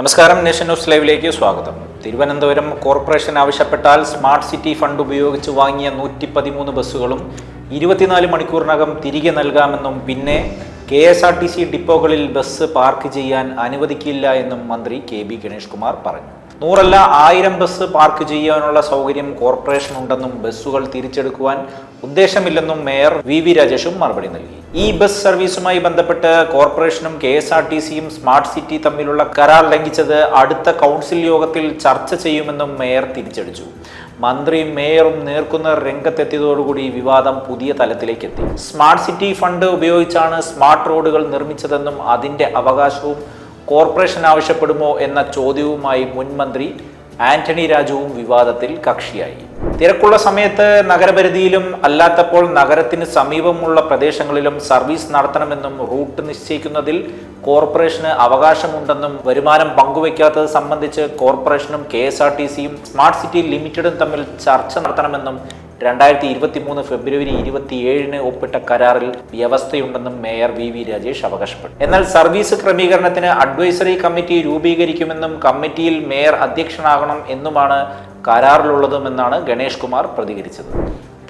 നമസ്കാരം nation news ലൈവിലേക്ക് സ്വാഗതം. തിരുവനന്തപുരം കോർപ്പറേഷൻ ആവശ്യപ്പെട്ടാൽ സ്മാർട്ട് സിറ്റി ഫണ്ട് ഉപയോഗിച്ച് വാങ്ങിയ നൂറ്റി പതിമൂന്ന് ബസ്സുകളും ഇരുപത്തിനാല് മണിക്കൂറിനകം തിരികെ നൽകാമെന്നും പിന്നെ K S R T C ഡിപ്പോകളിൽ bus park ചെയ്യാൻ അനുവദിക്കില്ല എന്നും മന്ത്രി കെ ബി ഗണേഷ് കുമാർ പറഞ്ഞു. നൂറല്ല ആയിരം ബസ് പാർക്ക് ചെയ്യാനുള്ള സൗകര്യം കോർപ്പറേഷൻ ഉണ്ടെന്നും ബസ്സുകൾ തിരിച്ചെടുക്കുവാൻ ഉദ്ദേശമില്ലെന്നും മേയർ വി വി രാജേഷും മറുപടി നൽകി. ഈ ബസ് സർവീസുമായി ബന്ധപ്പെട്ട് കോർപ്പറേഷനും കെ എസ് ആർ ടി സിയും സ്മാർട്ട് സിറ്റി തമ്മിലുള്ള കരാർ ലംഘിച്ചത് അടുത്ത കൗൺസിൽ യോഗത്തിൽ ചർച്ച ചെയ്യുമെന്നും മേയർ തിരിച്ചടിച്ചു. മന്ത്രിയും മേയറും നേർക്കുന്ന രംഗത്തെത്തിയതോടുകൂടി വിവാദം പുതിയ തലത്തിലേക്ക് എത്തി സ്മാർട്ട് സിറ്റി ഫണ്ട് ഉപയോഗിച്ചാണ് സ്മാർട്ട് റോഡുകൾ നിർമ്മിച്ചതെന്നും അതിന്റെ അവകാശവും കോർപ്പറേഷൻ ആവശ്യപ്പെടുമോ എന്ന ചോദ്യവുമായി മുൻമന്ത്രി ആന്റണി രാജുവും വിവാദത്തിൽ കക്ഷിയായി. തിരക്കുള്ള സമയത്ത് നഗരപരിധിയിലും അല്ലാത്തപ്പോൾ നഗരത്തിന് സമീപമുള്ള പ്രദേശങ്ങളിലും സർവീസ് നടത്തണമെന്നും റൂട്ട് നിശ്ചയിക്കുന്നതിൽ കോർപ്പറേഷന് അവകാശമുണ്ടെന്നും വരുമാനം പങ്കുവയ്ക്കാത്തത് സംബന്ധിച്ച് കോർപ്പറേഷനും കെ എസ് ആർ ടി സിയും സ്മാർട്ട് സിറ്റി ലിമിറ്റഡും തമ്മിൽ ചർച്ച നടത്തണമെന്നും രണ്ടായിരത്തി ഇരുപത്തി മൂന്ന് ഫെബ്രുവരി ഇരുപത്തിയേഴിന് ഒപ്പിട്ട കരാറിൽ വ്യവസ്ഥയുണ്ടെന്നും മേയർ വി വി രാജേഷ് അവകാശപ്പെട്ടു. എന്നാൽ സർവീസ് ക്രമീകരണത്തിന് അഡ്വൈസറി കമ്മിറ്റി രൂപീകരിക്കുമെന്നും കമ്മിറ്റിയിൽ മേയർ അധ്യക്ഷനാകണം എന്നുമാണ് കരാറിലുള്ളതുമെന്നാണ് ഗണേഷ് കുമാർ പ്രതികരിച്ചത്.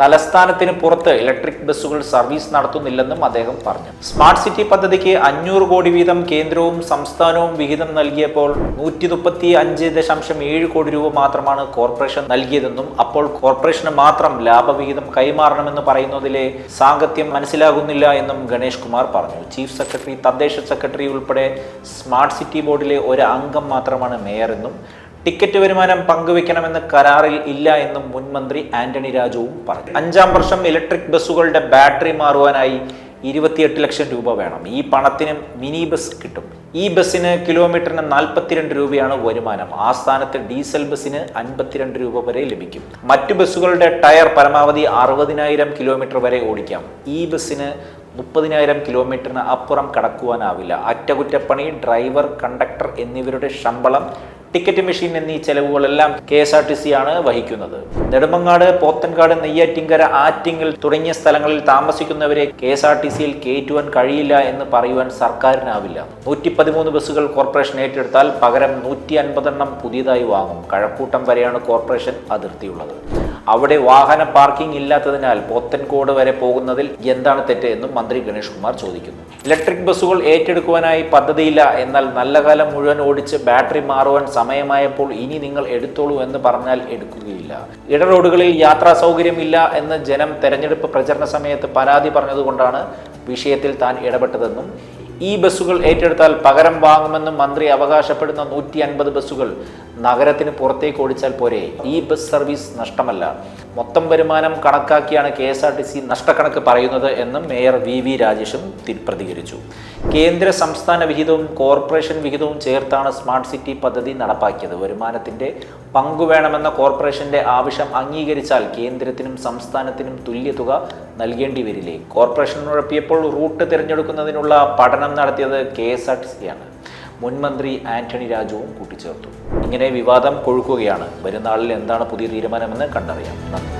തലസ്ഥാനത്തിന് പുറത്ത് ഇലക്ട്രിക് ബസ്സുകൾ സർവീസ് നടത്തുന്നില്ലെന്നും അദ്ദേഹം പറഞ്ഞു. സ്മാർട്ട് സിറ്റി പദ്ധതിക്ക് അഞ്ഞൂറ് കോടി വീതം കേന്ദ്രവും സംസ്ഥാനവും വിഹിതം നൽകിയപ്പോൾ നൂറ്റി മുപ്പത്തി അഞ്ച് ദശാംശം ഏഴ് കോടി രൂപ മാത്രമാണ് കോർപ്പറേഷൻ നൽകിയതെന്നും അപ്പോൾ കോർപ്പറേഷന് മാത്രം ലാഭവിഹിതം കൈമാറണമെന്ന് പറയുന്നതിലെ സാങ്കത്യം മനസ്സിലാകുന്നില്ല എന്നും ഗണേഷ് കുമാർ പറഞ്ഞു. ചീഫ് സെക്രട്ടറി തദ്ദേശ സെക്രട്ടറി ഉൾപ്പെടെ സ്മാർട്ട് സിറ്റി ബോർഡിലെ ഒരു അംഗം മാത്രമാണ് മേയർ എന്നും ടിക്കറ്റ് വരുമാനം പങ്കുവെക്കണമെന്ന് കരാറിൽ ഇല്ല എന്നും മുൻ മന്ത്രി ആന്റണി രാജുവും പറഞ്ഞു. അഞ്ചാം വർഷം ഇലക്ട്രിക് ബസ്സുകളുടെ ബാറ്ററി മാറുവാനായി ഇരുപത്തിയെട്ട് ലക്ഷം രൂപ വേണം. ഈ പണത്തിന് മിനി ബസ് കിട്ടും. ഈ ബസ്സിന് കിലോമീറ്ററിന് നാൽപ്പത്തിരണ്ട് രൂപയാണ് വരുമാനം. ആ സ്ഥാനത്ത് ഡീസൽ ബസ്സിന് അൻപത്തിരണ്ട് രൂപ വരെ ലഭിക്കും. മറ്റു ബസ്സുകളുടെ ടയർ പരമാവധി അറുപതിനായിരം കിലോമീറ്റർ വരെ ഓടിക്കാം. ഈ ബസ്സിന് മുപ്പതിനായിരം കിലോമീറ്ററിന് അപ്പുറം കടക്കുവാനാവില്ല. അറ്റകുറ്റപ്പണി ഡ്രൈവർ കണ്ടക്ടർ എന്നിവരുടെ ശമ്പളം ടിക്കറ്റ് മെഷീൻ എന്നീ ചെലവുകളെല്ലാം K S R T C ആണ് വഹിക്കുന്നത്. നെടുമങ്ങാട് പോത്തൻകാട് നെയ്യാറ്റിങ്കര ആറ്റിങ്ങൽ തുടങ്ങിയ സ്ഥലങ്ങളിൽ താമസിക്കുന്നവരെ കെ എസ് ആർ ടി സിയിൽ കയറ്റുവാൻ കഴിയില്ല എന്ന് പറയുവാൻ സർക്കാരിനാവില്ല. നൂറ്റി പതിമൂന്ന് ബസ്സുകൾ കോർപ്പറേഷൻ ഏറ്റെടുത്താൽ പകരം നൂറ്റി അൻപതെണ്ണം പുതിയതായി വാങ്ങും. കഴക്കൂട്ടം വരെയാണ് കോർപ്പറേഷൻ അതിർത്തിയുള്ളത്. അവിടെ വാഹന പാർക്കിംഗ് ഇല്ലാത്തതിനാൽ പോത്തൻകോട് വരെ പോകുന്നതിൽ എന്താണ് തെറ്റ് എന്നും മന്ത്രി ഗണേഷ് കുമാർ ചോദിക്കുന്നു. ഇലക്ട്രിക് ബസ്സുകൾ ഏറ്റെടുക്കുവാനായി പദ്ധതിയില്ല. എന്നാൽ നല്ല കാലം മുഴുവൻ ഓടിച്ച് ബാറ്ററി മാറുവാൻ സമയമായപ്പോൾ ഇനി നിങ്ങൾ എടുത്തോളൂ എന്ന് പറഞ്ഞാൽ എടുക്കുകയില്ല. ഇടറോഡുകളിൽ യാത്രാ സൗകര്യമില്ല എന്ന് ജനം തെരഞ്ഞെടുപ്പ് പ്രചരണ സമയത്ത് പരാതി പറഞ്ഞതുകൊണ്ടാണ് വിഷയത്തിൽ താൻ ഇടപെട്ടതെന്നും ഈ ബസ്സുകൾ ഏറ്റെടുത്താൽ പകരം വാങ്ങുമെന്നും മന്ത്രി അവകാശപ്പെടുന്ന നൂറ്റി അൻപത് ബസ്സുകൾ നഗരത്തിന് പുറത്തേക്ക് ഓടിച്ചാൽ പോരെ. ഈ ബസ് സർവീസ് നഷ്ടമല്ല. മൊത്തം വരുമാനം കണക്കാക്കിയാണ് K S R T C നഷ്ടക്കണക്ക് പറയുന്നത് എന്നും മേയർ വി വി രാജേഷും പ്രതികരിച്ചു. കേന്ദ്ര സംസ്ഥാന വിഹിതവും കോർപ്പറേഷൻ വിഹിതവും ചേർത്താണ് സ്മാർട്ട് സിറ്റി പദ്ധതി നടപ്പാക്കിയത്. വരുമാനത്തിന്റെ പങ്കുവേണമെന്ന കോർപ്പറേഷന്റെ ആവശ്യം അംഗീകരിച്ചാൽ കേന്ദ്രത്തിനും സംസ്ഥാനത്തിനും തുല്യ തുക നൽകേണ്ടി വരില്ലേ? കോർപ്പറേഷൻ ഉഴപ്പിയപ്പോൾ റൂട്ട് തിരഞ്ഞെടുക്കുന്നതിനുള്ള പഠനം നടത്തിയത് കെ എസ് ആർ ടി സിയാണ്. മുൻമന്ത്രി ആന്റണി രാജുവും കൂട്ടിച്ചേർത്തു. ഇങ്ങനെ വിവാദം കൊഴുക്കുകയാണ്. വരുന്നാളിൽ നാളിൽ എന്താണ് പുതിയ തീരുമാനമെന്ന് കണ്ടറിയാം. നന്ദി.